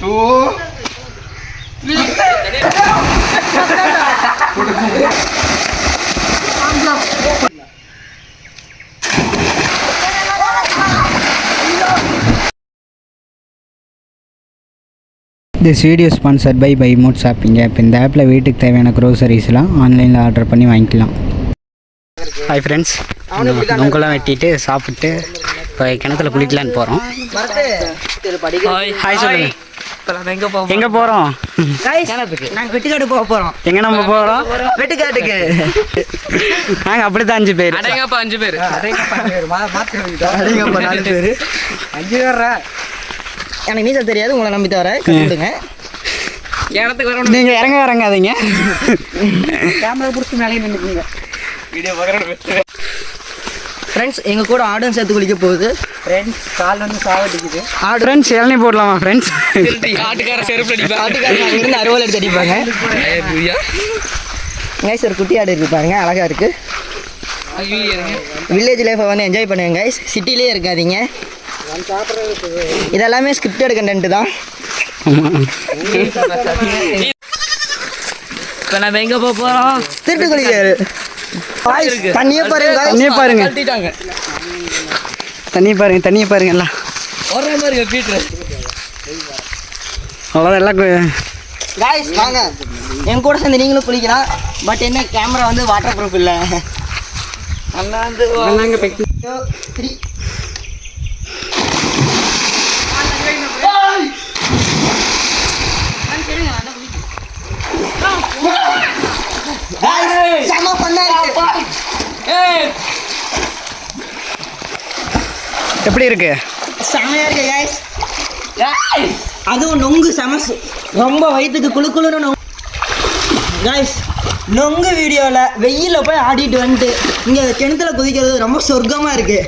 To this video sponsored by by mood ஷாப்பிங்க இப்போ இந்த ஆப்பில் வீட்டுக்கு தேவையான க்ரோசரிஸ்லாம் ஆன்லைனில் ஆர்டர் பண்ணி வாங்கிக்கலாம். ஹாய் ஃப்ரெண்ட்ஸ் நொங்கெல்லாம் வெட்டிட்டு சாப்பிட்டு இப்போ கிணத்துல குளிக்கலான்னு போகிறோம் ஹாய் சொல்லுங்க. எங்க போகிறோம் நாங்க வெட்டிக்காடு போக போறோம். எங்கே நம்ம போகிறோம் வெட்டிக்காட்டுக்கு. நாங்கள் அப்படி தான் அஞ்சு பேர். அடங்கப்பா அஞ்சு பேர். அடிங்கப்பா நாலு பேரு. அஞ்சு பேர்ரா? எனக்கு நீச்சல் தெரியாது உங்களை நம்பி தவிர கற்றுடுங்க இடத்துக்கு வரணும். நீங்கள் இறங்க இறங்காதீங்க. கேமரா பிடிச்சி மேலே நின்றுக்குங்க. ஃப்ரெண்ட்ஸ் எங்கள் கூட ஆடும் சேர்த்து குளிக்க போகுது. ஃப்ரெண்ட்ஸ் கால் வந்து சாவடிக்குது ஆடு. ஃப்ரெண்ட்ஸ் இளநீ போடலாமா ஃப்ரெண்ட்ஸ் காட்டுக்கார செருப்பு அடிப்பா ஆட்டுக்காரங்க அங்கிருந்து அறுவல் எடுத்து அடிப்பாங்க. கைஸ் ஒரு குட்டி ஆடு இருக்கு பாருங்க அழகா இருக்கு. வில்லேஜ் லைஃப்பை வந்து என்ஜாய் பண்ணுங்க கைஸ் சிட்டிலே இருக்காதீங்க. இதெல்லாமே ஸ்கிரிப்டட் கண்டென்ட் தான். இப்ப நம்ம எங்க போக போறோம் திருட்டு குளிக்காரு தண்ணியே பாருங்க. தண்ணியை பாருங்க. தண்ணியை பாருங்க தண்ணியை பாருங்க எல்லாம். வர்ற மாதிரி பீட்டர் அவ்வளோதான் எல்லாம் கு- guys வாங்க. என் கூட சேர்ந்து நீங்களும் குளிக்கலாம். பட் என்ன கேமரா வந்து வாட்டர் ப்ரூஃப் இல்லை Two, three. Guys, செம fun ஆ இருக்கு. எப்படி இருக்கு செமையா இருக்கு guys. அதுவும் நொங்கு செம சு- ரொம்ப வயிற்றுக்கு குளு குளுன்னு நொங்கு காய்ஸ் நொங்கு வீடியோவில் வெயிலில் போய் ஆடிட்டு வந்துட்டு இங்கே கிணத்துல குதிக்கிறது ரொம்ப சொர்க்கமாக இருக்கு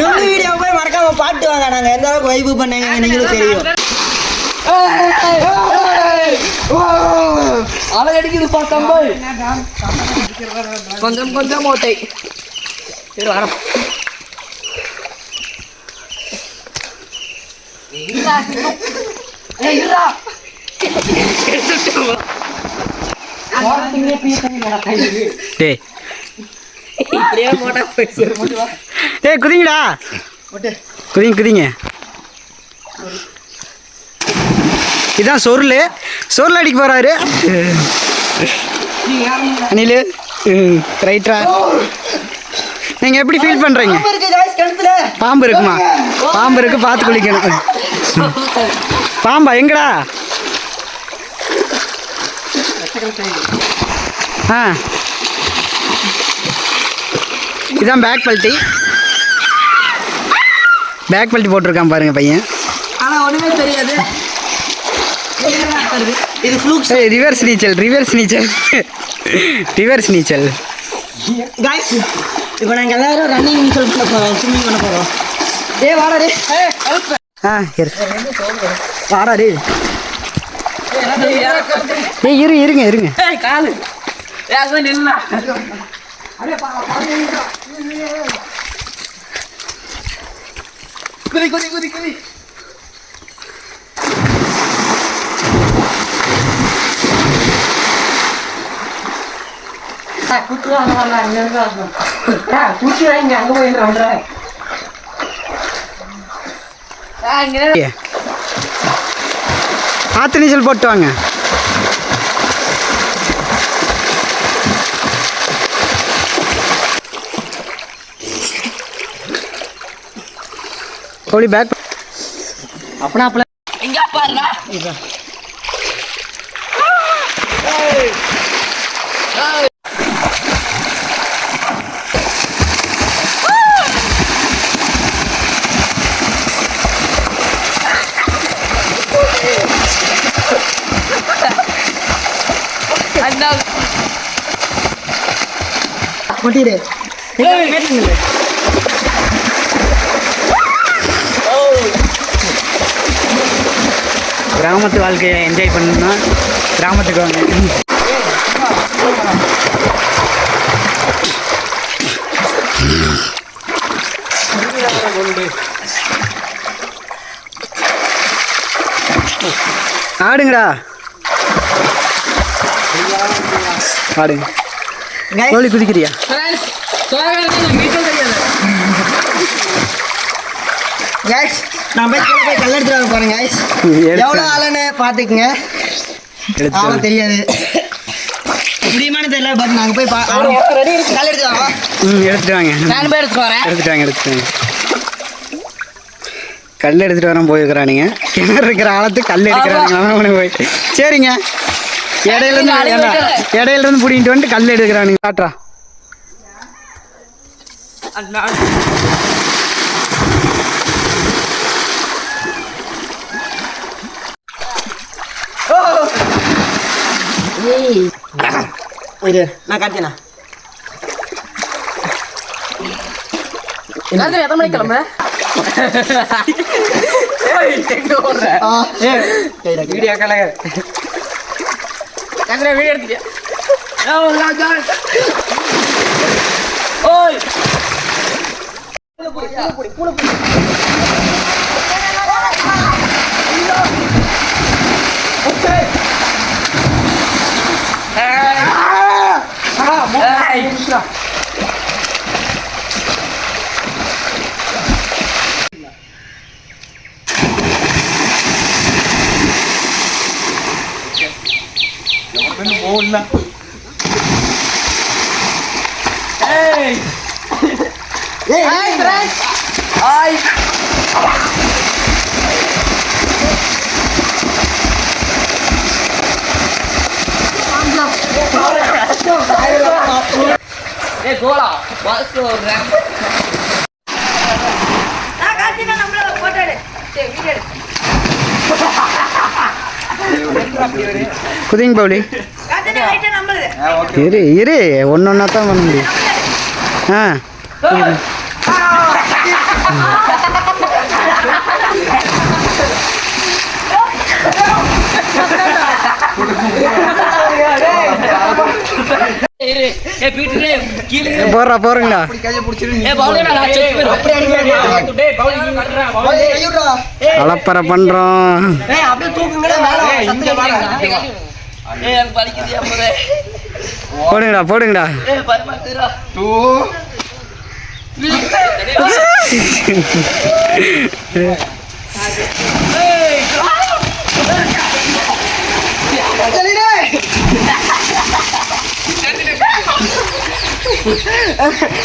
நொங்கு வீடியோ போய் மறக்காம பாட்டு வாங்க நாங்கள் எந்த அளவுக்கு வைப்பு பண்ணீங்க நீங்களும் தெரியும் அலை அடிக்குது பார்த்தம்போ கொஞ்சம் கொஞ்சம் ஓட்டை. சரி வரோம். டேய். குதிங்கடா. குதிங்க குதிங்க. இதான் சொருள். சொருள் அடிக்க போறாரு. அனில் ரைட்ரா நீங்கள் எப்படி ஃபீல் பண்ணுறீங்க பாம்பு இருக்குமா? பாம்பு இருக்கு பார்த்து குளிக்கணும். பாம்பா எங்கடா? ஆ. இதான் பேக் பல்ட்டி. பேக் பல்ட்டி போட்டிருக்கான் பாருங்க பையன். ஆனால் ஒன்றுமே தெரியாது. இது ஃப்ளூக்ஸ் ஏய் ரிவர்ஸ் நீச்சல் ரிவர்ஸ் நீச்சல். ரிவர்ஸ் நீச்சல். காய்ஸ் இப்போ நாங்கள் எல்லாரும் ரன்னிங் நீச்சல் பண்ண போகிறோம் ஸ்விம்மிங் பண்ண போகிறோம் டே வாடா டே ஆ இரு. வாடா டே ஏய் இரு இருங்க இருங்க. காலு. ஏன் நில்ல. குதி குதி குதி குதி. ஆற்று நீச்சல் போட்டு வாங்க. கோழி பேக் அப்பனா அப்பல எங்க பாருடா கொட்டிடு கிராமத்து வாழ்க்கையை என்ஜாய் பண்ணணும்னா கிராமத்துக்கு வாங்க. ஆடுங்கடா. Guys, கோழி குதிக்கிறியா? Guys, நான் போய் கீழே போய் கல் எடுத்துட்டு வர போறேன் எவ்வளோ ஆளுன்னு பார்த்துக்குங்க. ஆளும் தெரியாது. தெரியல பட் நாங்கள் போய் கல் எடுத்து வரோம் ம் எடுத்துட்டு வாங்க. நான் போய் எடுத்துட்டு வரேன். எடுத்துட்டு வாங்க எடுத்துட்டு வாங்க. கல் எடுத்துட்டு வரேன் போயிருக்கிறானுங்க. கிணறு இருக்கிற ஆழத்து கல் எடுக்கிறானுங்க. போய் சரிங்க. இடையில இருந்து இடையில இருந்து பிடிங்கிட்டு வந்துட்டு கல் எடுக்கிறானுங்க. காட்டுறா. நான் காட்டினா எத்தனை மணிக்கு வீடியோ கலக கத்திர வீடியோ எடுத்துட்டியா? ஓய்! ਮੈਨੂੰ ਬੋਲਣਾ ਏ ਏ ਆਈ ਬ੍ਰੈਂਚ ਆਈ ए गोला बस ग्राम ना काजी ना नम्र फोटो एड चे वीडियो एड குதிங்க பவுலி. இரு இரு. ஒன்று ஒன்றா தான் பண்ண முடியும். ஆ. ஏய் பீட்டரே கீழ போடுறா போறீங்களா? ஏய் பவுலே நான் செக் பண்ணு. டேய் பவுல் இங்க கட்டறா பவுல். ஐயோடா அலப்பறை பண்ணுறோம் ஏய் அப்படியே தூக்குங்கடா மேல இங்க வாடா. ஏய் எனக்கு வலிக்குது அம்மதே போடுங்கடா போடுங்கடா. ஏய் أنا